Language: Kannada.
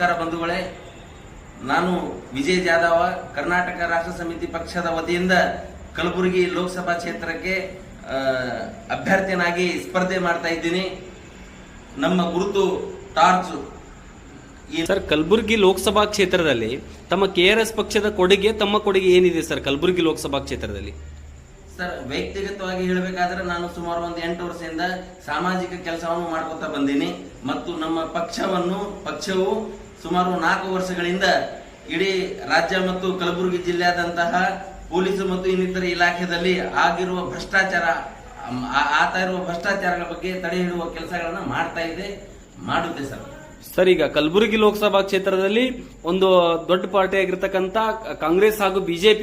ನಮಸ್ಕಾರ ಬಂಧುಗಳೇ. ನಾನು ವಿಜಯ್ ಜಾಧವ, ಕರ್ನಾಟಕ ರಾಷ್ಟ್ರ ಸಮಿತಿ ಪಕ್ಷದ ವತಿಯಿಂದ ಕಲಬುರಗಿ ಲೋಕಸಭಾ ಕ್ಷೇತ್ರಕ್ಕೆ ಅಭ್ಯರ್ಥಿಯನ್ನಾಗಿ ಸ್ಪರ್ಧೆ ಮಾಡ್ತಾ ಇದ್ದೀನಿ. ನಮ್ಮ ಗುರುತು ಟಾರ್ಚ್ ಸರ್, ಕಲಬುರಗಿ ಲೋಕಸಭಾ ಕ್ಷೇತ್ರದಲ್ಲಿ ತಮ್ಮ ಕೆ ಪಕ್ಷದ ಕೊಡುಗೆ, ತಮ್ಮ ಕೊಡುಗೆ ಏನಿದೆ ಸರ್ ಕಲಬುರಗಿ ಲೋಕಸಭಾ ಕ್ಷೇತ್ರದಲ್ಲಿ? ಸರ್, ವೈಯಕ್ತಿಗತವಾಗಿ ಹೇಳಬೇಕಾದ್ರೆ ನಾನು ಸುಮಾರು ಒಂದು ಎಂಟು ವರ್ಷದಿಂದ ಸಾಮಾಜಿಕ ಕೆಲಸವನ್ನು ಮಾಡ್ಕೊತಾ ಬಂದೀನಿ. ಮತ್ತು ನಮ್ಮ ಪಕ್ಷವನ್ನು, ಪಕ್ಷವು ಸುಮಾರು ನಾಲ್ಕು ವರ್ಷಗಳಿಂದ ಇಡೀ ರಾಜ್ಯ ಮತ್ತು ಕಲಬುರಗಿ ಜಿಲ್ಲೆಯಾದಂತಹ ಪೊಲೀಸ್ ಮತ್ತು ಇನ್ನಿತರ ಇಲಾಖೆಯಲ್ಲಿ ಆಗಿರುವ ಭ್ರಷ್ಟಾಚಾರ ಆತ ಇರುವ ಭ್ರಷ್ಟಾಚಾರಗಳ ಬಗ್ಗೆ ತಡೆ ಹಿಡಿಯುವ ಕೆಲಸಗಳನ್ನು ಮಾಡ್ತಾ ಇದೆ, ಮಾಡುತ್ತೆ ಸರ್. ಸರ್, ಈಗ ಕಲಬುರಗಿ ಲೋಕಸಭಾ ಕ್ಷೇತ್ರದಲ್ಲಿ ಒಂದು ದೊಡ್ಡ ಪಾರ್ಟಿ ಆಗಿರ್ತಕ್ಕಂಥ ಕಾಂಗ್ರೆಸ್ ಹಾಗೂ ಬಿಜೆಪಿ